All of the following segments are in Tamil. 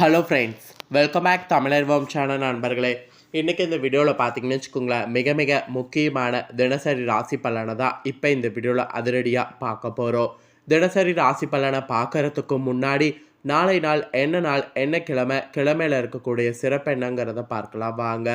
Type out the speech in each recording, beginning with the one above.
Hello friends welcome back Tamizharvam channel நண்பர்களே. இன்றைக்கி இந்த வீடியோவில் பார்த்தீங்கன்னு வச்சுக்கோங்களேன் மிக மிக முக்கியமான தினசரி ராசி பலனை தான் இப்போ இந்த வீடியோவில் அதிரடியாக பார்க்க போகிறோம் தினசரி ராசி பலனை பார்க்கறதுக்கு முன்னாடி நாளை நாள் என்ன நாள் என்ன கிழமை கிழமையில் இருக்கக்கூடிய சிறப்பு என்னங்கிறத பார்க்கலாம் வாங்க.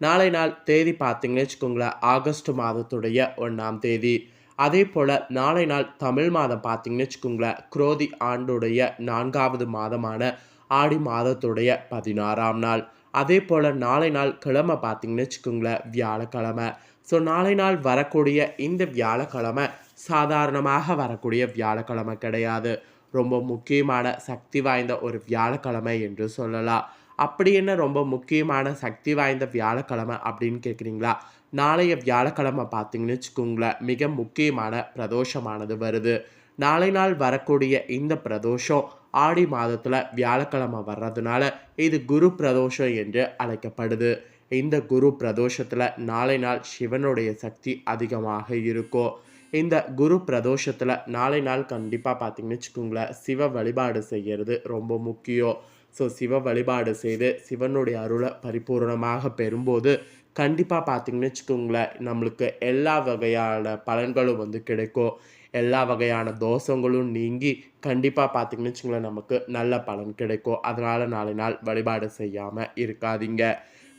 நாளை நாள் தேதி பார்த்தீங்கன்னு வச்சுக்கோங்களேன் ஆகஸ்ட் மாதத்துடைய ஒன்றாம் தேதி. அதே போல் நாளை நாள் தமிழ் மாதம் பார்த்தீங்கன்னு வச்சுக்கோங்களேன் குரோதி ஆண்டுடைய நான்காவது மாதமான ஆடி மாதத்துடைய பதினாறாம் நாள். அதே போல் நாளை நாள் கிழமை பார்த்தீங்கன்னு வச்சுக்கோங்களேன் வியாழக்கிழமை. ஸோ நாளை நாள் வரக்கூடிய இந்த வியாழக்கிழமை சாதாரணமாக வரக்கூடிய வியாழக்கிழமை கிடையாது. ரொம்ப முக்கியமான சக்தி வாய்ந்த ஒரு வியாழக்கிழமை என்று சொல்லலாம். அப்படி என்ன ரொம்ப முக்கியமான சக்தி வாய்ந்த வியாழக்கிழமை அப்படின்னு கேட்குறீங்களா? நாளைய வியாழக்கிழமை பார்த்தீங்கன்னு வச்சுக்கோங்களேன் மிக முக்கியமான பிரதோஷமானது வருது. நாளை நாள் வரக்கூடிய இந்த பிரதோஷம் ஆடி மாதத்தில் வியாழக்கிழமை வர்றதுனால இது குரு பிரதோஷம் என்று அழைக்கப்படுது. இந்த குரு பிரதோஷத்தில் நாளை நாள் சிவனுடைய சக்தி அதிகமாக இருக்கும் இந்த குரு பிரதோஷத்தில் நாளை நாள் கண்டிப்பாக பார்த்தீங்கன்னு வச்சுக்கோங்களேன் சிவ வழிபாடு செய்கிறது ரொம்ப முக்கியம். ஸோ சிவ வழிபாடு செய்து சிவனுடைய அருளை பரிபூர்ணமாக பெறும்போது கண்டிப்பாக பார்த்தீங்கன்னு வச்சுக்கோங்களேன் நம்மளுக்கு எல்லா வகையான பலன்களும் வந்து கிடைக்கும். எல்லா வகையான தோஷங்களும் நீங்கி கண்டிப்பாக பார்த்தீங்கன்னு வச்சுங்களேன் நமக்கு நல்ல பலன் கிடைக்கும். அதனால் நாளை நாள் வழிபாடு செய்யாமல் இருக்காதீங்க.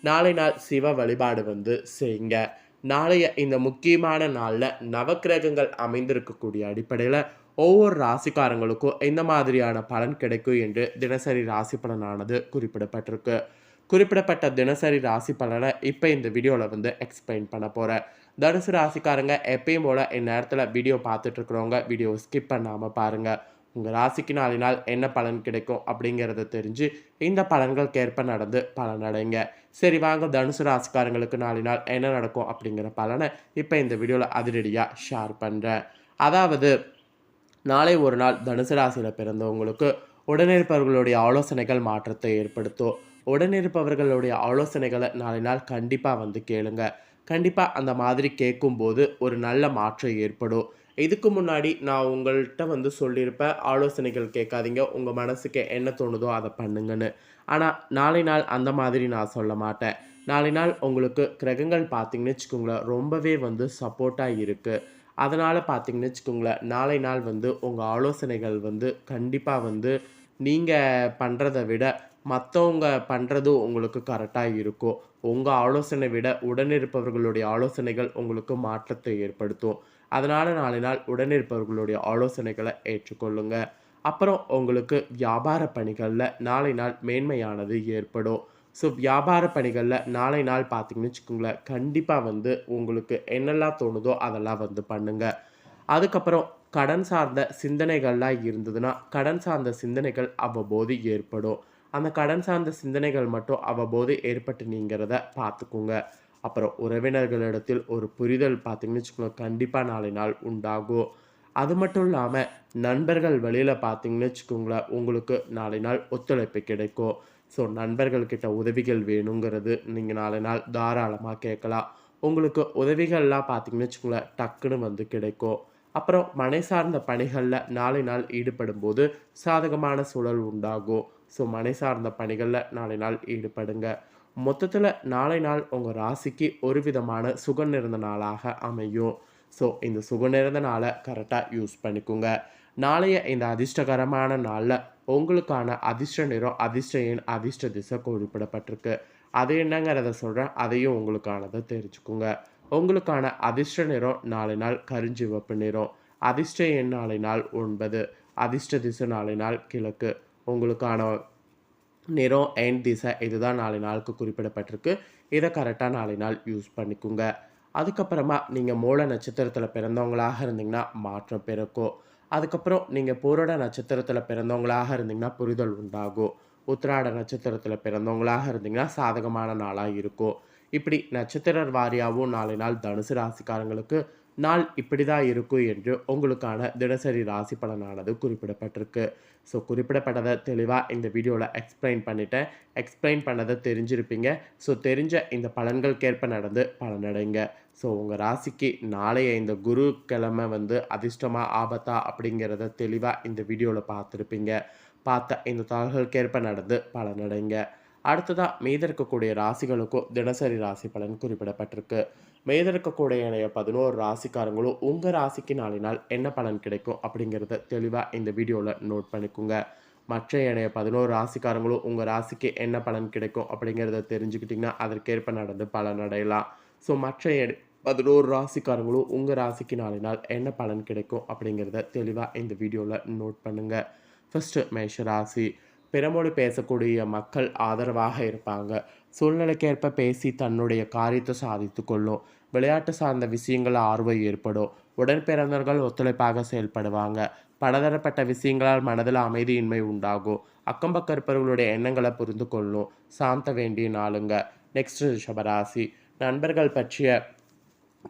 நாளை நாள் சிவ வழிபாடு வந்து செய்யுங்க. நாளைய இந்த முக்கியமான நாளில் நவக்கிரகங்கள் அமைந்திருக்கக்கூடிய அடிப்படையில் ஒவ்வொரு ராசிக்காரங்களுக்கும் எந்த மாதிரியான பலன் கிடைக்கும் என்று தினசரி ராசி பலனானது குறிப்பிடப்பட்டிருக்கு. குறிப்பிடப்பட்ட தினசரி ராசி பலனை இப்போ இந்த வீடியோவில் வந்து எக்ஸ்பிளைன் பண்ண போகிறேன் தனுசு ராசிக்காரங்க எப்பயும் போல் இந்நேரத்தில் வீடியோ பார்த்துட்ருக்குறவங்க வீடியோ ஸ்கிப் பண்ணாமல் பாருங்கள் உங்கள் ராசிக்கு நாளினால் நாள் என்ன பலன் கிடைக்கும் அப்படிங்கிறத தெரிஞ்சு இந்த பலன்களுக்கேற்ப நடந்து பலனடைங்க. சரி வாங்க தனுசு ராசிக்காரங்களுக்கு நாளினால் நாள் என்ன நடக்கும் அப்படிங்கிற பலனை இப்போ இந்த வீடியோவில் அதிரடியாக ஷேர் பண்ணுறேன் அதாவது நாளை ஒரு நாள் தனுசு ராசியில் பிறந்தவங்களுக்கு உடனிருப்பவர்களுடைய ஆலோசனைகள் மாற்றத்தை ஏற்படுத்தும். உடனிருப்பவர்களுடைய ஆலோசனைகளை நாளை நாள் கண்டிப்பாக வந்து கேளுங்கள் கண்டிப்பாக அந்த மாதிரி கேட்கும்போது ஒரு நல்ல மாற்றம் ஏற்படும். இதுக்கு முன்னாடி நான் உங்கள்கிட்ட வந்து சொல்லியிருப்பேன் ஆலோசனைகள் கேட்காதீங்க உங்கள் மனசுக்கு என்ன தோணுதோ அதை பண்ணுங்கன்னு. ஆனால் நாளை நாள் அந்த மாதிரி நான் சொல்ல மாட்டேன். நாளை நாள் உங்களுக்கு கிரகங்கள் பார்த்தீங்கன்னு வச்சுக்கோங்களேன் ரொம்பவே வந்து சப்போர்ட்டாக இருக்குது அதனால் பார்த்தீங்கன்னு வச்சுக்கோங்களேன் நாளை நாள் வந்து உங்கள் ஆலோசனைகள் வந்து கண்டிப்பாக வந்து நீங்கள் பண்ணுறதை விட மற்றவங்க பண்ணுறதும் உங்களுக்கு கரெக்டாக இருக்கும் உங்கள் ஆலோசனை விட உடனிருப்பவர்களுடைய ஆலோசனைகள் உங்களுக்கு மாற்றத்தை ஏற்படுத்தும். அதனால் நாளை நாள் உடனிருப்பவர்களுடைய ஆலோசனைகளை ஏற்றுக்கொள்ளுங்க. அப்புறம் உங்களுக்கு வியாபார பணிகளில் நாளை நாள் மேன்மையானது ஏற்படும். ஸோ வியாபார பணிகளில் நாளை நாள் பார்த்தீங்கன்னு வச்சுக்கோங்களேன் கண்டிப்பாக வந்து உங்களுக்கு என்னெல்லாம் தோணுதோ அதெல்லாம் வந்து பண்ணுங்கள் அதுக்கப்புறம் கடன் சார்ந்த சிந்தனைகள்லாம் இருந்ததுன்னா கடன் சார்ந்த சிந்தனைகள் அவ்வப்போது ஏற்படும். அந்த கடன் சார்ந்த சிந்தனைகள் மட்டும் அவ்வப்போது ஏற்பட்டு நீங்கிறத பார்த்துக்குங்க. அப்புறம் உறவினர்களிடத்தில் ஒரு புரிதல் பார்த்தீங்கன்னு வச்சுக்கோங்க கண்டிப்பாக நாளை நாள் உண்டாகும். அது மட்டும் இல்லாமல் நண்பர்கள் வழியில் பார்த்தீங்கன்னு வச்சுக்கோங்களேன் உங்களுக்கு நாளை நாள் ஒத்துழைப்பு கிடைக்கும். ஸோ நண்பர்கள்கிட்ட உதவிகள் வேணுங்கிறது நீங்கள் நாளை நாள் தாராளமாக கேட்கலாம். உங்களுக்கு உதவிகள்லாம் பார்த்தீங்கன்னு வச்சுக்கோங்களேன் டக்குன்னு வந்து கிடைக்கும். அப்புறம் மனை சார்ந்த பணிகளில் நாளை நாள் ஈடுபடும் போது சாதகமான சூழல் உண்டாகும். ஸோ மனை சார்ந்த பணிகளில் நாளை நாள் ஈடுபடுங்க. மொத்தத்தில் நாளை நாள் உங்கள் ராசிக்கு ஒரு விதமான சுக நிறைந்த நாளாக அமையும். ஸோ இந்த சுக நிறைந்த நாளை கரெக்டாக யூஸ் பண்ணிக்கோங்க. நாளைய இந்த அதிர்ஷ்டகரமான நாளில் உங்களுக்கான அதிர்ஷ்ட நிறம் அதிர்ஷ்ட எண் அதிர்ஷ்ட திசை குறிப்பிடப்பட்டிருக்கு. அது என்னங்கிறத சொல்கிறேன் அதையும் உங்களுக்கானதை தெரிஞ்சுக்கோங்க. உங்களுக்கான அதிர்ஷ்ட நிறம் நாளை நாள் கருஞ்சிவப்பு நிறம். அதிர்ஷ்ட எண் நாளை நாள் ஒன்பது. அதிர்ஷ்ட திசை நாளை நாள் கிழக்கு. உங்களுக்கான நிறம் என் திசை இதுதான் நாலு நாளுக்கு குறிப்பிடப்பட்டிருக்கு. இதை கரெக்டாக நாலு நாள் யூஸ் பண்ணிக்கோங்க. அதுக்கப்புறமா நீங்கள் மூல நட்சத்திரத்தில் பிறந்தவங்களாக இருந்தீங்கன்னா மாற்றம் பிறக்கும். அதுக்கப்புறம் நீங்கள் பூரட நட்சத்திரத்தில் பிறந்தவங்களாக இருந்தீங்கன்னா புரிதல் உண்டாகும். உத்திராட நட்சத்திரத்தில் பிறந்தவங்களாக இருந்தீங்கன்னா சாதகமான நாளாக இருக்கும். இப்படி நட்சத்திர வாரியாகவும் நாளை நாள் தனுசு ராசிக்காரங்களுக்கு நாள் இப்படி தான் இருக்கும் என்று உங்களுக்கான தினசரி ராசி பலனானது குறிப்பிடப்பட்டிருக்கு. ஸோ குறிப்பிடப்பட்டதை தெளிவாக இந்த வீடியோவில் எக்ஸ்பிளைன் பண்ணிட்டேன். எக்ஸ்பிளைன் பண்ணதை தெரிஞ்சிருப்பீங்க. ஸோ தெரிஞ்ச இந்த பலன்களுக்கேற்ப நடந்து பலனடைங்க. ஸோ உங்கள் ராசிக்கு நாளைய இந்த குரு கிழமை வந்து அதிர்ஷ்டமாக ஆபத்தா அப்படிங்கிறத தெளிவாக இந்த வீடியோவில் பார்த்துருப்பீங்க. பார்த்த இந்த தகவல்கேற்ப நடந்து பலனடைங்க. அடுத்ததாக மீத இருக்கக்கூடிய ராசிகளுக்கும் தினசரி ராசி பலன் குறிப்பிடப்பட்டிருக்கு. மீத இருக்கக்கூடிய இணைய பதினோரு ராசிக்காரங்களும் உங்கள் ராசிக்கு நாளினால் என்ன பலன் கிடைக்கும் அப்படிங்கிறத தெளிவாக இந்த வீடியோவில் நோட் பண்ணிக்கோங்க. மற்ற இணைய பதினோரு ராசிக்காரங்களும் உங்கள் ராசிக்கு என்ன பலன் கிடைக்கும் அப்படிங்கிறத தெரிஞ்சுக்கிட்டிங்கன்னா அதற்கேற்ப நடந்து பலன் அடையலாம். ஸோ மற்ற எண் பதினோரு ராசிக்காரங்களும் உங்கள் ராசிக்கு நாளினால் என்ன பலன் கிடைக்கும் அப்படிங்கிறத தெளிவாக இந்த வீடியோவில் நோட் பண்ணுங்கள் ஃபஸ்ட்டு மேஷ ராசி. பிறமொழி பேசக்கூடிய மக்கள் ஆதரவாக இருப்பாங்க. சூழ்நிலைக்கேற்ப பேசி தன்னுடைய காரியத்தை சாதித்து கொள்ளும். விளையாட்டு சார்ந்த விஷயங்கள் ஆர்வம் ஏற்படும். உடன்பிறந்தவர்கள் ஒத்துழைப்பாக செயல்படுவாங்க. பலதரப்பட்ட விஷயங்களால் மனதில் அமைதியின்மை உண்டாகும். அக்கம் பக்கம் இருப்பவர்களுடைய எண்ணங்களை புரிந்து கொள்ளும். சாந்த வேண்டிய நாளுங்க. நெக்ஸ்ட் ரிஷபராசி நண்பர்கள் பற்றிய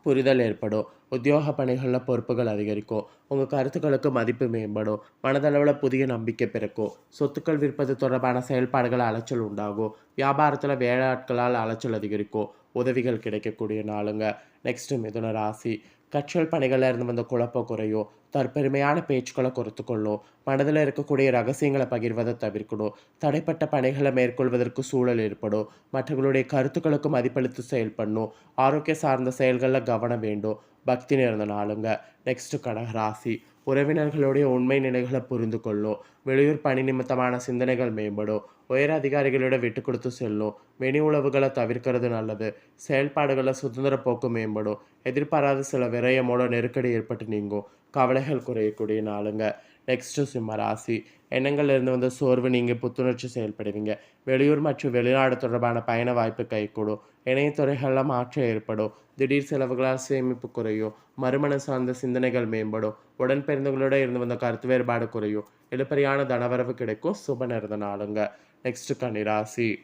புரிதல் ஏற்படும். உத்தியோக பணிகளில் பொறுப்புகள் அதிகரிக்கும். உங்கள் கருத்துக்களுக்கு மதிப்பு மேம்படும். மனதளவில் புதிய நம்பிக்கை பிறக்கும். சொத்துக்கள் விற்பது தொடர்பான செயல்பாடுகள் அலைச்சல் உண்டாகும். வியாபாரத்தில் வேலையாட்களால் அலைச்சல் அதிகரிக்கும். உதவிகள் கிடைக்கக்கூடிய நாளுங்க. நெக்ஸ்ட்டு மிதுன ராசி. கற்றல் பணிகளில் இருந்து வந்த குழப்பம் குறையும் தற்பெருமையான பேச்சுக்களை குறைத்து கொள்ளும் மனதில் இருக்கக்கூடிய ரகசியங்களை பகிர்வதை தவிர்க்கணும். தடைப்பட்ட பணிகளை மேற்கொள்வதற்கு சூழல் ஏற்படும். மற்றவர்களுடைய கருத்துக்களுக்கு மதிப்பளித்து செயல்படணும். ஆரோக்கிய சார்ந்த செயல்களில் கவனம் வேண்டும். பக்தி நேர்ந்த நாளுங்க. நெக்ஸ்ட் கடகராசி உறவினர்களுடைய உண்மை நிலைகளை புரிந்து கொள்ளும் வெளியூர் பணி நிமித்தமான சிந்தனைகள் மேம்படும். உயர் அதிகாரிகளோட விட்டு கொடுத்து செல்லும். வெளி உழவுகளை தவிர்க்கிறது நல்லது. செயல்பாடுகளில் சுதந்திர போக்கு மேம்படும். எதிர்பாராத சில விரயமோட நெருக்கடி ஏற்பட்டு நீங்கும். கவலைகள் குறையக்கூடிய நாளுங்க. நெக்ஸ்ட்டு சிம்ம ராசி. எண்ணங்கள்லேருந்து வந்த சோர்வு நீங்கள் புத்துணர்ச்சி செயல்படுவீங்க. வெளியூர் மற்றும் வெளிநாடு தொடர்பான பயண வாய்ப்பு கைகூடும். இணையத்துறைகளில் மாற்றம் ஏற்படும். திடீர் செலவுகளால் சேமிப்பு குறையும். மறுமண சார்ந்த சிந்தனைகள் மேம்படும். உடன் பிறந்தவங்களோட இருந்து வந்த கருத்து வேறுபாடு குறையும். இழுப்பறியான தனவரவு கிடைக்கும். சுப நிறந்த நாளுங்க. நெக்ஸ்ட் கன்னிராசி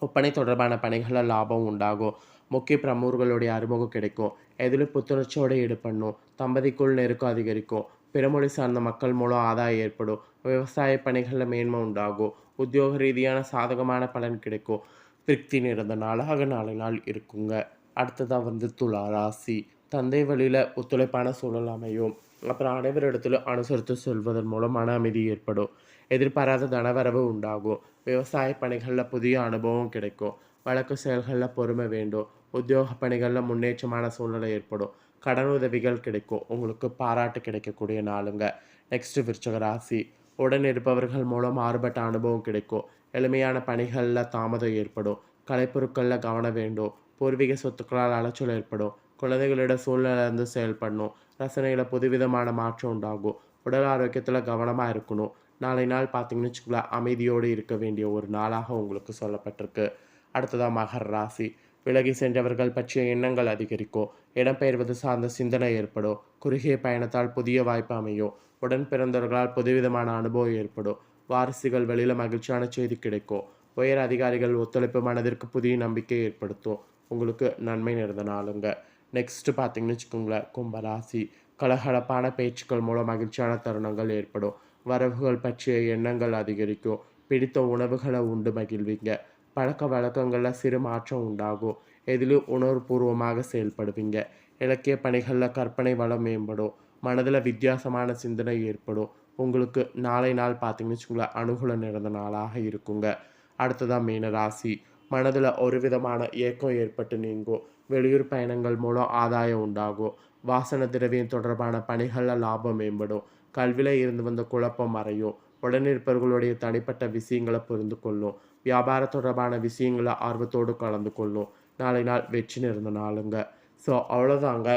ஒப்பனை தொடர்பான பணிகளில் லாபம் உண்டாகும். முக்கிய பிரமுகர்களுடைய அறிமுகம் கிடைக்கும். எதிலும் புத்துணர்ச்சியோடு ஈடுபடணும். தம்பதிக்குள் நெருக்கம் அதிகரிக்கும். பிறமொழி சார்ந்த மக்கள் மூலம் ஆதாயம் ஏற்படும். விவசாய பணிகளில் மேன்மை உண்டாகும். உத்தியோக ரீதியான சாதகமான பலன் கிடைக்கும். திருப்தி நிறைந்த நாளாக நாளை நாள் இருக்குங்க. அடுத்ததாக வந்து துலா ராசி. தந்தை வழியில் ஒத்துழைப்பான சூழல் அமையும். அப்புறம் அனைவரிடத்திலும் அனுசரித்து செல்வதன் மூலம் மன அமைதி ஏற்படும். எதிர்பாராத தனவரவு உண்டாகும். விவசாய பணிகளில் புதிய அனுபவம் கிடைக்கும். வழக்கு செயல்களில் பொறுமை வேண்டும். உத்தியோக பணிகளில் முன்னேற்றமான சூழ்நிலை ஏற்படும். கடன் உதவிகள் கிடைக்கும். உங்களுக்கு பாராட்டு கிடைக்கக்கூடிய நாளுங்க. நெக்ஸ்ட் விருச்சக ராசி. உடன் இருப்பவர்கள் மூலம் மாறுபட்ட அனுபவம் கிடைக்கும். எளிமையான பணிகளில் தாமதம் ஏற்படும். கலைப்பொருட்களில் கவனம் வேண்டும். பூர்வீக சொத்துக்களால் அலைச்சல் ஏற்படும். குழந்தைகளோட சூழ்நிலை இருந்து செயல்படணும். ரசனையில் புதுவிதமான மாற்றம் உண்டாகும். உடல் ஆரோக்கியத்தில் கவனமாக இருக்கணும். நாளை நாள் பார்த்தீங்கன்னு வச்சுக்கலாம் அமைதியோடு இருக்க வேண்டிய ஒரு நாளாக உங்களுக்கு சொல்லப்பட்டிருக்கு. அடுத்ததாக மகர ராசி. விலகி சென்றவர்கள் பற்றிய எண்ணங்கள் அதிகரிக்கும். இடம்பெயர்வது சார்ந்த சிந்தனை ஏற்படும். குறுகிய பயணத்தால் புதிய வாய்ப்பு அமையும். உடன் பிறந்தவர்களால் புதுவிதமான அனுபவம் ஏற்படும். வாரிசுகள் வெளியில் மகிழ்ச்சியான செய்தி கிடைக்கும். உயர் அதிகாரிகள் ஒத்துழைப்பு மனதிற்கு புதிய நம்பிக்கை ஏற்படுத்தும். உங்களுக்கு நன்மை நிறைந்த நாளுங்க. நெக்ஸ்ட்டு பார்த்தீங்கன்னு வச்சுக்கோங்களேன் கும்பராசி. கலகலப்பான பேச்சுக்கள் மூலம் மகிழ்ச்சியான தருணங்கள் ஏற்படும். வரவுகள் பற்றிய எண்ணங்கள் அதிகரிக்கும். பிடித்த உணவுகளை உண்டு மகிழ்வீங்க. பழக்க வழக்கங்களில் சிறு மாற்றம் உண்டாகும். எதிலும் உணர்வுபூர்வமாக செயல்படுவீங்க. இலக்கிய பணிகளில் கற்பனை வளம் மேம்படும். மனதில் வித்தியாசமான சிந்தனை ஏற்படும். உங்களுக்கு நாளை நாள் பார்த்தீங்கன்னு வச்சுக்கோங்களேன் அனுகூலம் நிறைந்த நாளாக இருக்குங்க. அடுத்ததாக மீன ராசி. மனதில் ஒரு விதமான ஏக்கம் ஏற்பட்டு நீங்கும். வெளியூர் பயணங்கள் மூலம் ஆதாயம் உண்டாகும். வாசன திரவியம் தொடர்பான பணிகளில் லாபம் மேம்படும். கல்வியில் இருந்து வந்த குழப்பம் மறையும். உடனிருப்பவர்களுடைய தனிப்பட்ட விஷயங்களை புரிந்து கொள்ளும். வியாபார தொடர்பான விஷயங்களை ஆர்வத்தோடு கலந்து கொள்ளும். நாளை நாள் வெற்றி நிறந்த நாளுங்க. ஸோ அவ்வளோதாங்க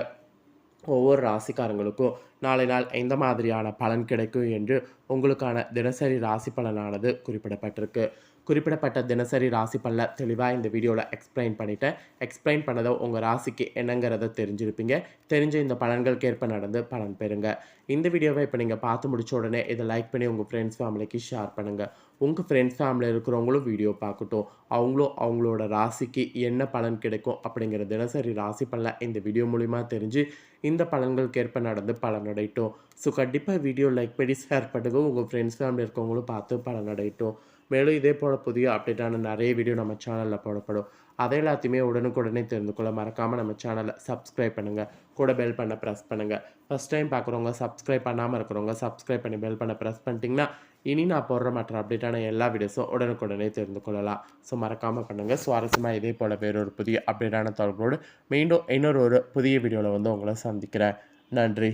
ஒவ்வொரு ராசிக்காரங்களுக்கும் நாளை நாள் எந்த மாதிரியான பலன் கிடைக்கும் என்று உங்களுக்கான தினசரி ராசி பலனானது குறிப்பிடப்பட்டிருக்கு. குறிப்பிடப்பட்ட தினசரி ராசி பலனை தெளிவாக இந்த வீடியோவில் எக்ஸ்பிளைன் பண்ணிவிட்டேன் எக்ஸ்பிளைன் பண்ணதை உங்கள் ராசிக்கு என்னங்கிறத தெரிஞ்சிருப்பீங்க. தெரிஞ்ச இந்த பலன்களுக்கு ஏற்ப நடந்து பலன் பெறுங்க. இந்த வீடியோவை இப்போ நீங்கள் பார்த்து முடிச்ச உடனே இதை லைக் பண்ணி உங்கள் ஃப்ரெண்ட்ஸ் ஃபேமிலிக்கு ஷேர் பண்ணுங்கள் உங்கள் ஃப்ரெண்ட்ஸ் ஃபேமிலியில் இருக்கிறவங்களும் வீடியோ பார்க்கட்டும். அவங்களும் அவங்களோட ராசிக்கு என்ன பலன் கிடைக்கும் அப்படிங்கிற தினசரி ராசி பலனை இந்த வீடியோ மூலிமா தெரிஞ்சு இந்த பலன்களுக்கு ஏற்ப நடந்து பலனடையட்டும். ஸோ கண்டிப்பாக வீடியோ லைக் பண்ணி ஷேர் பண்ணுங்கள் உங்கள் ஃப்ரெண்ட்ஸ் ஃபேமிலி இருக்கவங்களும் பார்த்து பலனடையட்டும். மேலும் இதே போல் புதிய அப்டேட்டான நிறைய வீடியோ நம்ம சேனலில் போடப்படும். அதை எல்லாத்தையுமே உடனுக்குடனே தெரிந்து கொள்ள மறக்காமல் நம்ம சேனலை சப்ஸ்கிரைப் பண்ணுங்கள் கூட பெல் பண்ண ப்ரெஸ் பண்ணுங்கள் ஃபஸ்ட் டைம் பார்க்குறவங்க சப்ஸ்கிரைப் பண்ணாமல் இருக்கிறவங்க சப்ஸ்கிரைப் பண்ணி பெல் பண்ண ப்ரெஸ் பண்ணிட்டீங்கன்னா இனி நான் போடுற மற்ற அப்டேட்டான எல்லா வீடியோஸும் உடனுக்குடனே தெரிந்து கொள்ளலாம். ஸோ மறக்காமல் பண்ணுங்கள் சுவாரஸ்யமாக இதே போல் வேறொரு புதிய அப்டேட்டான தொடர்போடு மீண்டும் இன்னொரு ஒரு புதிய வீடியோவில் வந்து உங்களை சந்திக்கிறேன். நன்றி.